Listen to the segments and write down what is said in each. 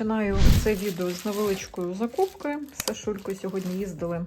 Починаю це відео з невеличкою закупкою. З Сашулькою сьогодні їздили.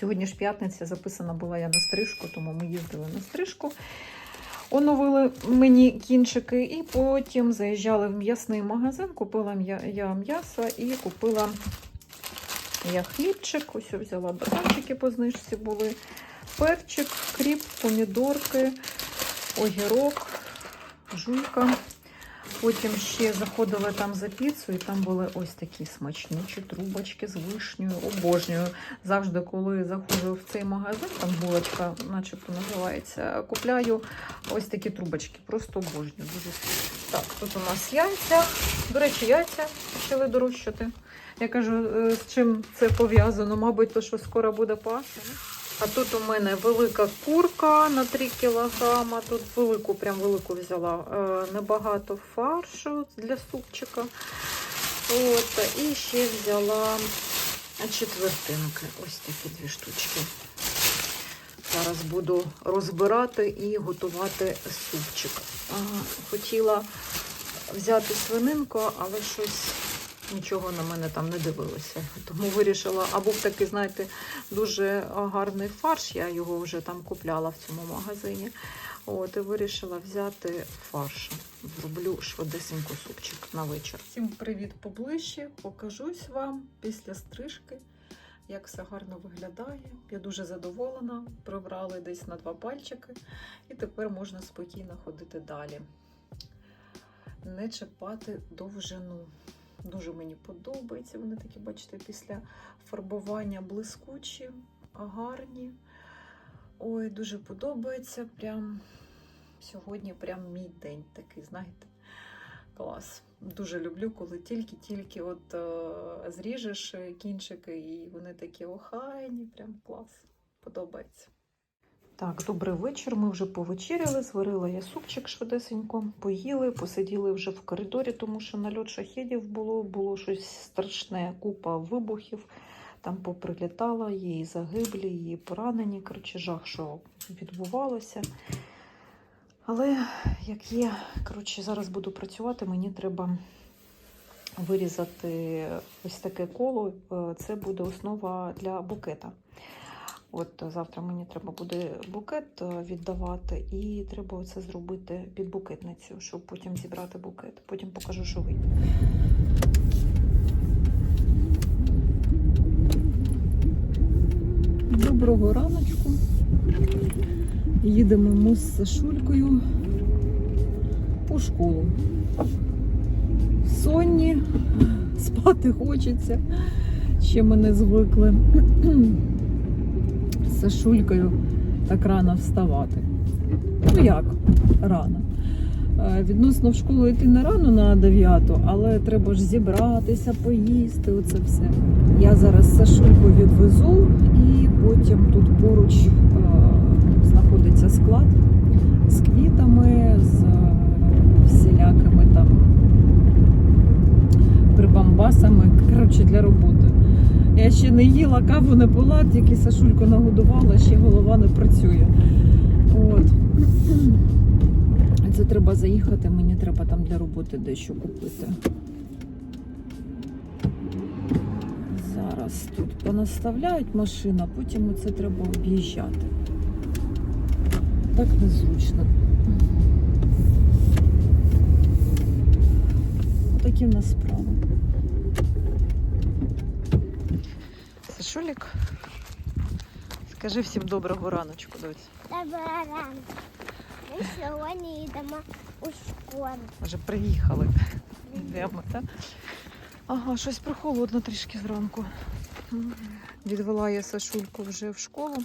Сьогодні ж п'ятниця, записана була я на стрижку, тому ми їздили на стрижку. Оновили мені кінчики, і потім заїжджали в м'ясний магазин, купила я м'ясо і купила я хлібчик. Ось я взяла батончики по знижці були, перчик, кріп, помідорки, огірок, жуйка. Потім ще заходили там за піцу, і там були ось такі смачнючі трубочки з вишнею. Обожнюю. Завжди, коли заходжу в цей магазин, там булочка, начебто називається, купляю ось такі трубочки. Просто обожнюю. Дуже. Так, тут у нас яйця. До речі, яйця почали дорожчати. Я кажу, е, з чим це пов'язано? Мабуть, то, що скоро буде Пасха. А тут у мене велика курка на 3 кілограма. Тут велику, прям велику взяла. Е, небагато фаршу для супчика. От, і ще взяла четвертинки. Ось такі дві штучки. Зараз буду розбирати і готувати супчик. Хотіла взяти свининку, але щось нічого на мене там не дивилося. Тому вирішила, а був такий, знаєте, дуже гарний фарш. Я його вже там купляла в цьому магазині. От, і вирішила взяти фарш. Зроблю швидесенько супчик на вечір. Всім привіт поближче. Покажусь вам після стрижки, як все гарно виглядає. Я дуже задоволена. Прибрали десь на два пальчики, і тепер можна спокійно ходити далі. Не чіпати довжину. Дуже мені подобається. Вони такі, бачите, після фарбування блискучі, гарні. Ой, дуже подобається. Прям сьогодні прям мій день такий, знаєте, клас. Дуже люблю, коли тільки-тільки от е, зріжеш кінчики, і вони такі охайні, прям клас. Подобається. Так, добрий вечір. Ми вже повечеряли, зварила я супчик швидесенько, поїли, посиділи вже в коридорі, тому що нальот шахедів було, було щось страшне, купа вибухів. Там поприлітало, її загиблі, її поранені. Коротше, жах, що відбувалося. Але як є, коротше, зараз буду працювати, мені треба вирізати ось таке коло. Е, Це буде основа для букета. От завтра мені треба буде букет е, віддавати, і треба це зробити під букетницю, щоб потім зібрати букет. Потім покажу, що вийде. Доброго раночку. Їдемо ми з Сашулькою у школу. Сонні, спати хочеться, ще ми не звикли з Сашулькою так рано вставати. Ну як рано? Е, Відносно в школу йти не рано на 9, але треба ж зібратися, поїсти, оце все. Я зараз Сашульку відвезу і потім тут поруч е, знаходиться склад з квітами, з е, всілякими там прибамбасами, коротше, для роботи. Я ще не їла, каву не пила, тільки Сашульку нагодувала, ще голова не працює. От. Це треба заїхати, мені треба там для роботи дещо купити. Зараз тут понаставляють машину, а потім це треба об'їжджати. Так незручно. Такі в нас справи. Сашулік, скажи всім доброго раночку, доць. Доброго ранку. Ми сьогодні йдемо у школу. Вже приїхали. Йдемо, так? Ага, щось прохолодно трішки зранку. Відвела я Сашульку вже в школу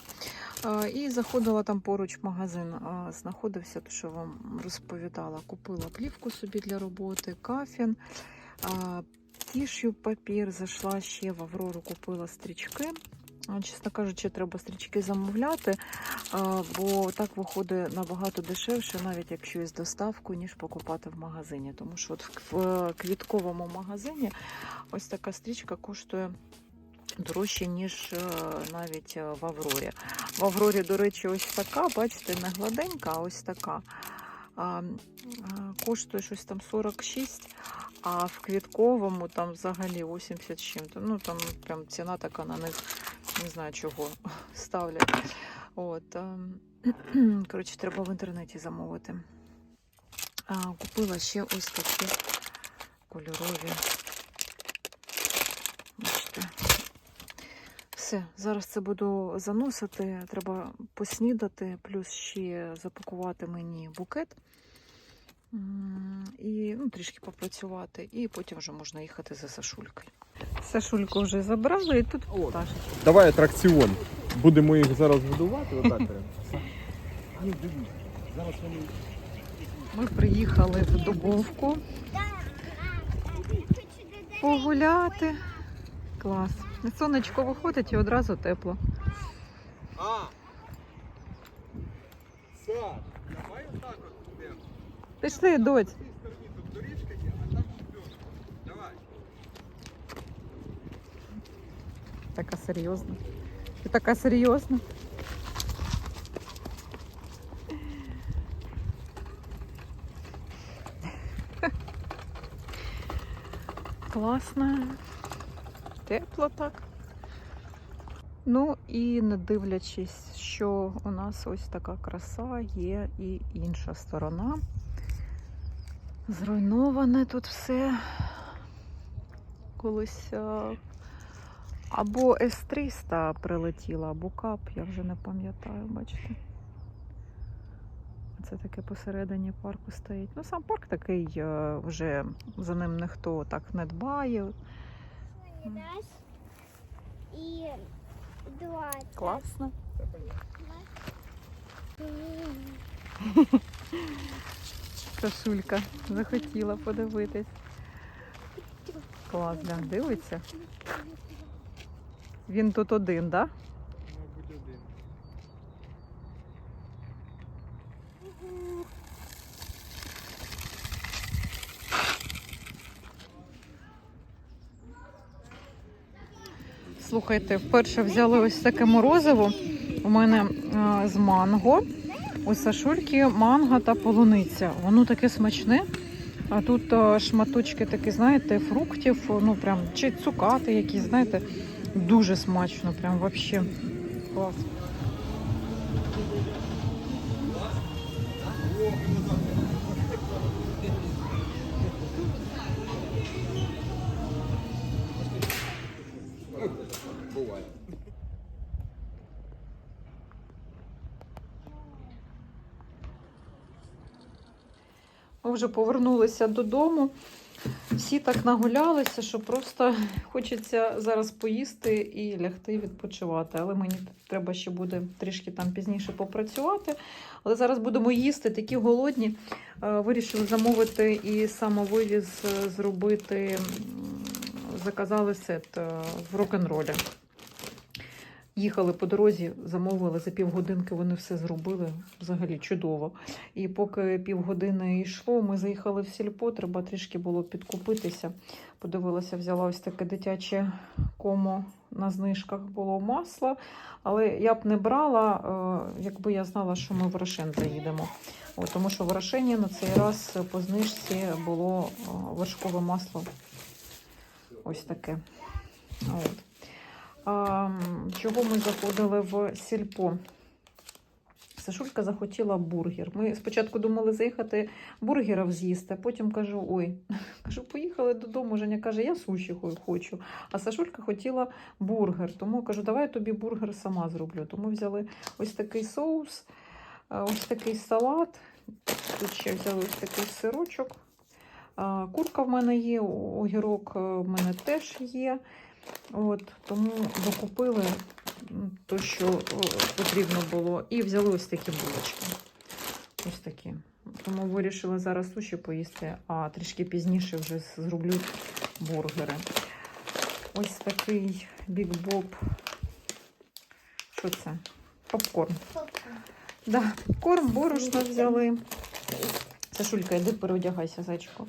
і заходила там поруч в магазин. Знаходився, то що вам розповідала. Купила плівку собі для роботи, кафін, тішю папір. Зайшла ще в Аврору, купила стрічки. Чесно кажучи, треба стрічки замовляти, бо так виходить набагато дешевше, навіть якщо із доставкою, ніж покупати в магазині. Тому що от в в квітковому магазині ось така стрічка коштує дорожче, ніж е, навіть е, в Аврорі. В Аврорі, до речі, ось така, бачите, не гладенька, а ось така. Коштує щось там 46, А в квітковому там взагалі 80 з чим-то. Ну там прям ціна така на них, не знаю чого ставлять. От, ем, коротше, треба в інтернеті замовити. А, купила ще ось такі кольорові. Бачите. Все, зараз це буду заносити. Треба поснідати, плюс ще запакувати мені букет. І ну, трішки попрацювати, і потім вже можна їхати за Сашулькою. Сашульку вже забрали, і тут О. пташечка. Давай атракціон. Будемо їх зараз годувати. Отак. прям. Ну, дивись. Зараз вони. Ми приїхали в Дубовку погуляти. Клас. Сонечко виходить і одразу тепло. А! Саш, тут. Давай. Така серйозна. Ти така серйозна. Класно. Тепло так. Ну і не дивлячись, що у нас ось така краса, є і інша сторона. Зруйноване тут все. Колись або С-300 прилетіла, або КАП, я вже не пам'ятаю, бачите. Це таке посередині парку стоїть. Ну, сам парк такий, е, вже за ним ніхто так не дбає. І. Класно. Сашулька захотіла подивитись. Клас, да, дивиться. Він тут один, так? Да? Мабуть, один. Слухайте, вперше взяли ось таке морозиво. У мене е, з манго. У Сашульки манго та полуниця. Воно таке смачне. А тут е, шматочки такі, знаєте, фруктів, ну прям чи цукати якісь, знаєте, дуже смачно, прям вообще клас. Вже повернулися додому. Всі так нагулялися, що просто хочеться зараз поїсти і лягти відпочивати. Але мені треба ще буде трішки там пізніше попрацювати. Але зараз будемо їсти, такі голодні. Е, Вирішили замовити і самовивіз е, зробити. Заказали сет е, в рок-н-ролі. Їхали по дорозі, замовили за півгодинки, вони все зробили взагалі чудово. І поки півгодини йшло, ми заїхали в сільпо, треба трішки було підкупитися. Подивилася, взяла ось таке дитяче комо на знижках було масло. Але я б не брала, е, якби я знала, що ми в Рошен заїдемо. От, тому що в Рошені на цей раз по знижці було е, вершкове масло. Ось таке. От. Чого ми заходили в сільпо? Сашулька захотіла бургер. Ми спочатку думали заїхати бургерів з'їсти, а потім кажу: ой, кажу, поїхали додому. Женя каже, я суші хочу. А Сашулька хотіла бургер. Тому кажу, давай я тобі бургер сама зроблю. Тому взяли ось такий соус, ось такий салат. Тут ще взяли ось такий сирочок. Курка в мене є, огірок е, в мене теж є. От, тому докупили то, що потрібно було. І взяли ось такі булочки. Ось такі. Тому вирішила зараз суші поїсти, а трішки пізніше вже зроблю бургери. Ось такий Bob. Що це? Попкорн. Да, корм, борошно взяли. Сашулька, йди переодягайся, зайчику.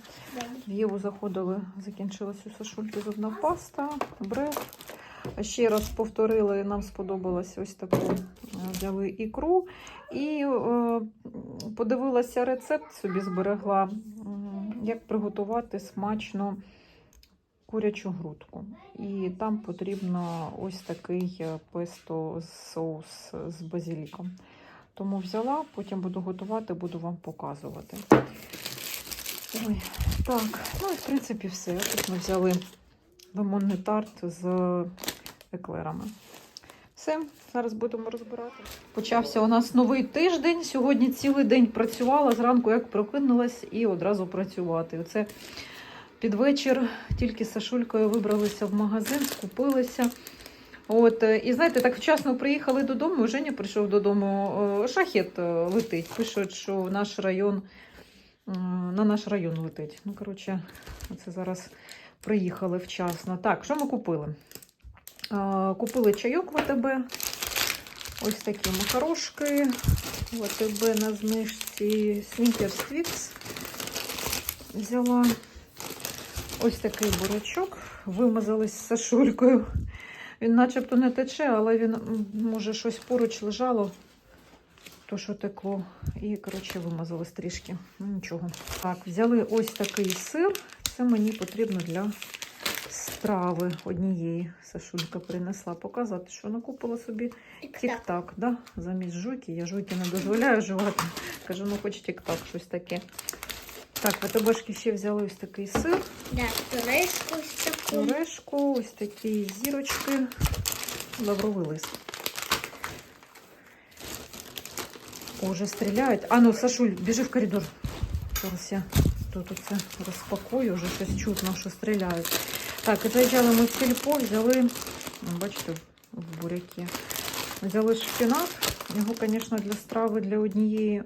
В Єву заходили, закінчилась у Сашульки зубна паста, бреф. Ще раз повторили, нам сподобалось ось таку е, взяли ікру. І е, подивилася рецепт, собі зберегла як приготувати смачно курячу грудку. І там потрібно ось такий е, песто соус з базиліком. Тому взяла, потім буду готувати, буду вам показувати. Ой, так, ну і в принципі все. Тут ми взяли лимонний тарт з еклерами. Все, зараз будемо розбирати. Почався у нас новий тиждень. Сьогодні цілий день працювала зранку, як прокинулась, і одразу працювати. Оце під вечір тільки з Сашулькою вибралися в магазин, скупилися. От, е, і знаєте, так вчасно приїхали додому. Женя прийшов додому, е, шахет е, летить. Пишуть, що наш район на наш район летить. Ну, коротше, це зараз приїхали вчасно. Так, що ми купили? Купили чайок в АТБ. Ось такі макарошки. В АТБ на знижці Snickers Twix взяла. Ось такий бурячок. Вимазались з Сашулькою. Він начебто не тече, але він, може, щось поруч лежало, то що текло. І, коротше, вимазалось трішки. Ну, нічого. Так, взяли ось такий сир. Це мені потрібно для страви однієї. Сашулька принесла показати, що накупила собі тік-так. Да? Замість жуйки. Я жуйки не дозволяю жувати. Кажу, ну хоч тік-так, щось таке. Так, в АТБшки ще взяли ось такий сир. Да, ось таку. Орешку, ось такі зірочки, лавровий лист. О, вже стріляють. А ну, Сашуль, біжи в коридор. Зараз я тут оце розпакую, вже щось чутно, що стріляють. Так, заїжджали ми в сільпо, взяли, ну, бачите, в буряки. Взяли шпінат. Його, звісно, для страви для однієї е,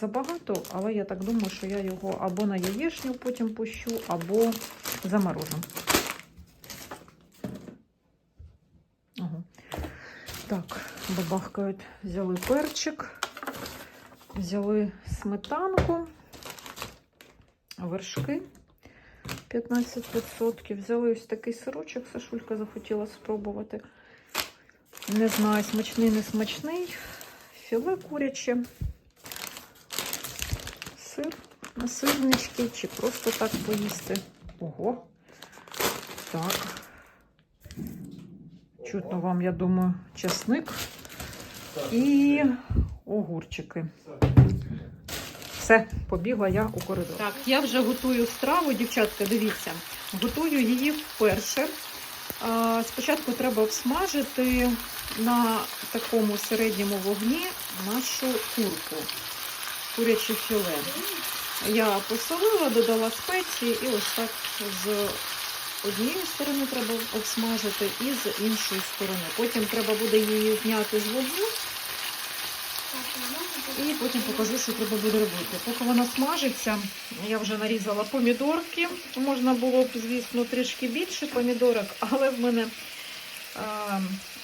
забагато, але я так думаю, що я його або на яєчню потім пущу, або заморожу. Ага. Так, бабахкають. Взяли перчик, взяли сметанку, вершки 15%. Взяли ось такий сирочок, Сашулька захотіла спробувати. Не знаю, смачний, не смачний. Філе куряче, сир на сирнички, чи просто так поїсти. Ого. Так. Чутно вам, я думаю, чесник і огурчики. Все, побігла я у коридор. Так, я вже готую страву, дівчатка, дивіться. Готую її вперше. Спочатку треба обсмажити на такому середньому вогні нашу курку, куряче філе. Я посолила, додала спеції і ось так з однієї сторони треба обсмажити і з іншої сторони. Потім треба буде її зняти з вогню і потім покажу, що треба буде робити. Поки вона смажиться, я вже нарізала помідорки. Можна було б, звісно, трішки більше помідорок, але в мене е,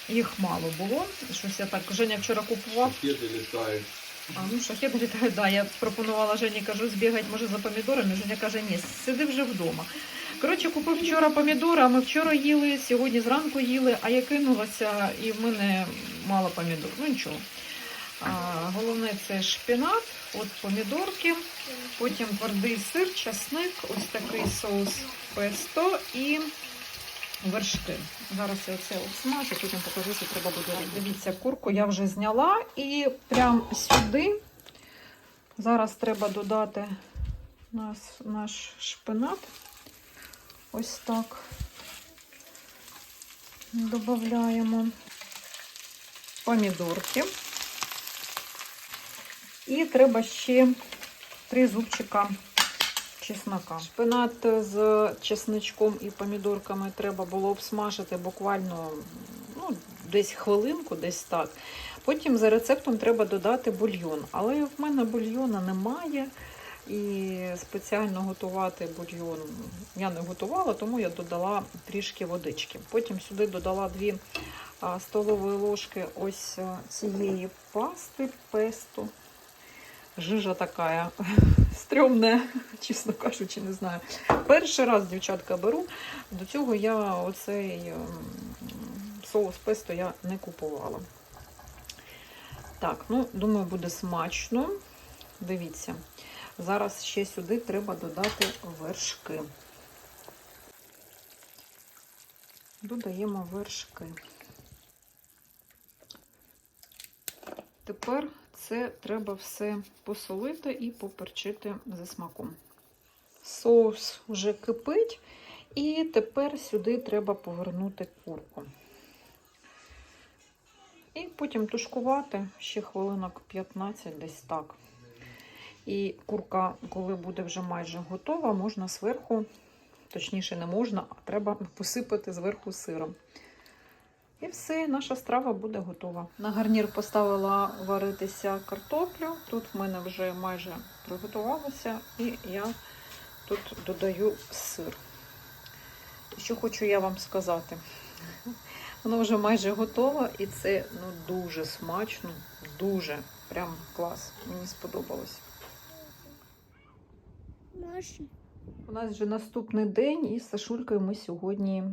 їх мало було. Щось я так Женя вчора купував. Ракети літають. А, ну, шахеди літають, да. Я пропонувала Жені, кажу, збігати, може, за помідорами. Женя каже, ні, сиди вже вдома. Коротше, купив вчора помідори, а ми вчора їли, сьогодні зранку їли, а я кинулася і в мене мало помідор. Ну нічого. А, головне це шпінат, от помідорки, потім твердий сир, часник, ось такий соус песто і вершки. Зараз я це обсмажу, потім покажу, що треба буде. Дивіться, курку я вже зняла і прямо сюди зараз треба додати наш, наш шпинат. Ось так. Додаємо помідорки. І треба ще три зубчика чеснока. Шпинат з чесничком і помідорками треба було обсмажити буквально ну, десь хвилинку, десь так. Потім за рецептом треба додати бульйон. Але в мене бульйона немає. І спеціально готувати бульйон я не готувала, тому я додала трішки водички. Потім сюди додала 2 столові ложки ось цієї пасти песто. Жижа така стрьомна, чесно кажучи, не знаю. Перший раз, дівчатка, беру. До цього я оцей ем, соус песто я не купувала. Так, ну, думаю, буде смачно. Дивіться. Зараз ще сюди треба додати вершки. Додаємо вершки. Тепер це треба все посолити і поперчити за смаком. Соус вже кипить, і тепер сюди треба повернути курку. І потім тушкувати ще хвилинок 15, десь так. І курка, коли буде вже майже готова, можна зверху, точніше, не можна, а треба посипати зверху сиром. І все, наша страва буде готова. На гарнір поставила варитися картоплю. Тут в мене вже майже приготувалося, і я тут додаю сир. Що хочу я вам сказати. Воно вже майже готово, і це ну, дуже смачно, дуже прям клас. Мені сподобалось. Можна. У нас вже наступний день, і з Сашулькою ми сьогодні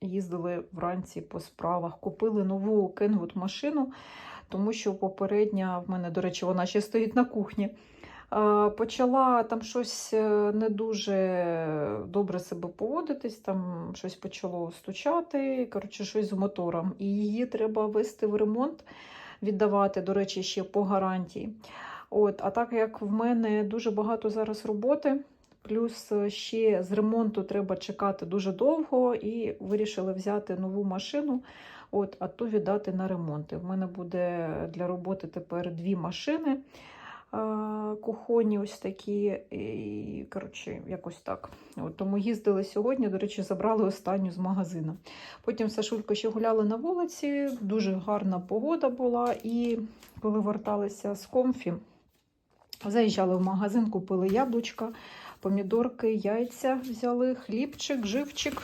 їздили вранці по справах. Купили нову Кенвуд машину, тому що попередня в мене, до речі, вона ще стоїть на кухні. Почала там щось е, не дуже добре себе поводитись, там щось почало стучати, коротше, щось з мотором. І її треба вести в ремонт, віддавати, до речі, ще по гарантії. От, а так як в мене дуже багато зараз роботи, плюс е, ще з ремонту треба чекати дуже довго, і вирішили взяти нову машину, от, а ту віддати на ремонти. В мене буде для роботи тепер дві машини. Кухонні ось такі, і, коротше, якось так. От, тому їздили сьогодні, до речі, забрали останню з магазину. Потім Сашулько ще гуляли на вулиці, дуже гарна погода була. І коли верталися з комфі, заїжджали в магазин, купили яблучка, помідорки, яйця взяли, хлібчик, живчик.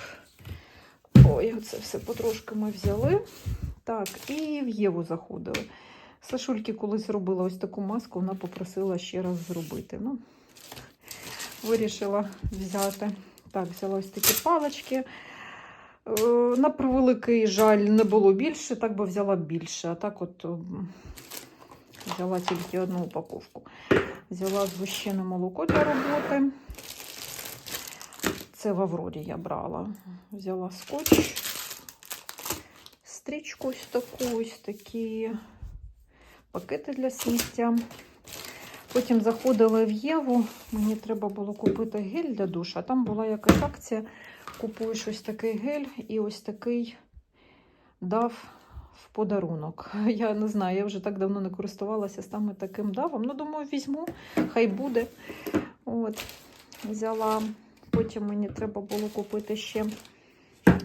Ой, це все потрошки ми взяли. Так, і в Єву заходили. Сашульки колись робила ось таку маску, вона попросила ще раз зробити. Ну, вирішила взяти. Так, взяла ось такі палички. Е, На превеликий жаль, не було більше, так би взяла більше. А так от взяла тільки одну упаковку. Взяла згущене молоко для роботи. Це в Аврорі я брала. Взяла скотч, стрічку ось таку, ось такі пакети для сміття. Потім заходили в Єву. Мені треба було купити гель для душа. Там була якась акція. Купуєш ось такий гель і ось такий дав в подарунок. Я не знаю, я вже так давно не користувалася саме таким давом. Ну, думаю, візьму, хай буде. От, взяла. Потім мені треба було купити ще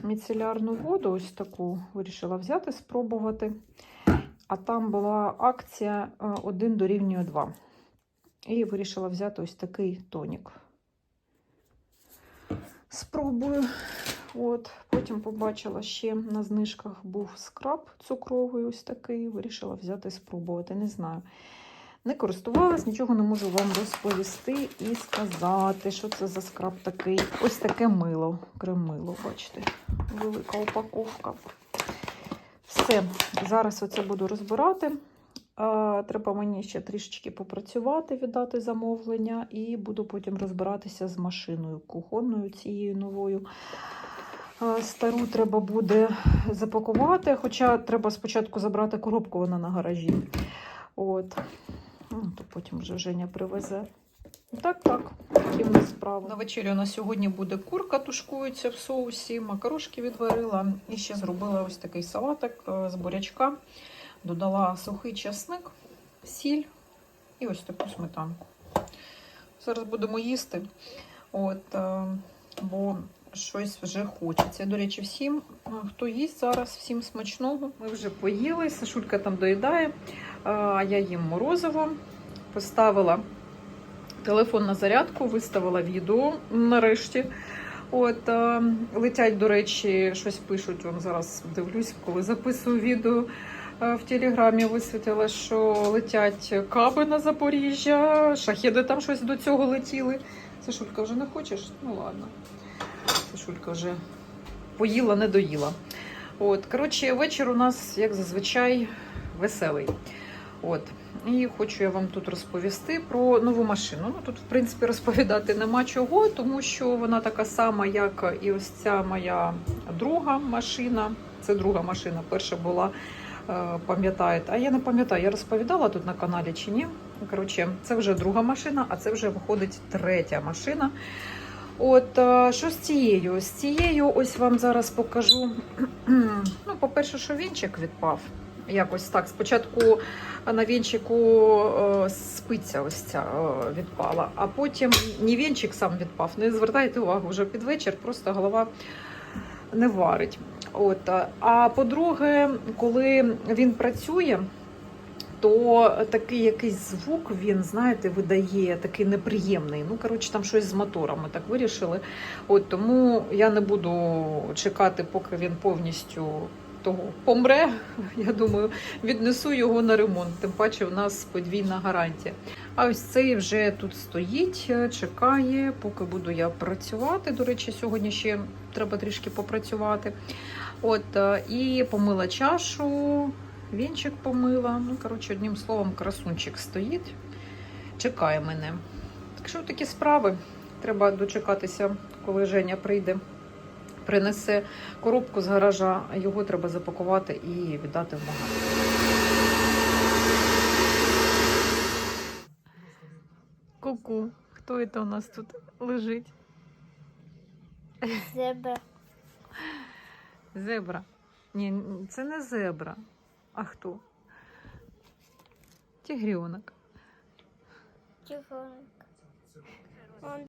міцелярну воду, ось таку вирішила взяти, спробувати. А там була акція 1 дорівнює 2. І вирішила взяти ось такий тонік. Спробую. От, Потім побачила ще на знижках був скраб цукровий, ось такий. Вирішила взяти спробувати. Не знаю. Не користувалась, нічого не можу вам розповісти і сказати, що це за скраб такий. Ось таке мило, крем-мило, бачите, велика упаковка. Все, зараз оце буду розбирати. Треба мені ще трішечки попрацювати, віддати замовлення, і буду потім розбиратися з машиною кухонною цією новою. А, Стару треба буде запакувати, хоча треба спочатку забрати коробку, вона на гаражі. От. Ну, то потім вже Женя привезе. Так, так, такі в нас справи. На вечерю на сьогодні буде курка, тушкується в соусі, макарошки відварила. І ще зробила ось такий салатик е, з бурячка. Додала сухий часник, сіль і ось таку сметанку. Зараз будемо їсти. От, е, бо щось вже хочеться. До речі, всім, е, хто їсть зараз, всім смачного. Ми вже поїли, Сашулька там доїдає. Я їм морозиво, поставила телефон на зарядку, виставила відео нарешті. От, е, летять, до речі, щось пишуть. Вон зараз дивлюсь, коли записую відео е, в Телеграмі висвітила, що летять каби на Запоріжжя, шахеди там щось до цього летіли. Сашулька вже не хочеш? Ну ладно. Сашулька вже поїла, не доїла. От, коротше, вечір у нас, як зазвичай, веселий. От. І хочу я вам тут розповісти про нову машину. Ну тут, в принципі, розповідати нема чого, тому що вона така сама, як і ось ця моя друга машина. Це друга машина. Перша була, е, пам'ятаєте. А я не пам'ятаю, я розповідала тут на каналі чи ні. Коротше, це вже друга машина, а це вже виходить третя машина. От е, що з цією? З цією ось вам зараз покажу. Ну, по-перше, що вінчик відпав. Якось так. Спочатку на вінчику е, спиця ось ця е, відпала, а потім не вінчик сам відпав. Не звертайте увагу, вже під вечір, просто голова не варить. От. А по-друге, коли він працює, то такий якийсь звук він, знаєте, видає такий неприємний. Ну, коротше, там щось з моторами так вирішили. От тому я не буду чекати, поки він повністю того помре. Я думаю, віднесу його на ремонт. Тим паче, в нас подвійна гарантія. А ось цей вже тут стоїть, чекає, поки буду я працювати. До речі, сьогодні ще треба трішки попрацювати. От е, і помила чашу, вінчик помила. Ну, коротше, одним словом, красунчик стоїть, чекає мене. Так що такі справи. Треба дочекатися, коли Женя прийде, принесе коробку з гаража, його треба запакувати і віддати в магазин. Ку-ку, хто це у нас тут лежить? Зебра. Зебра. Ні, це не зебра. А хто? Тигренок. Он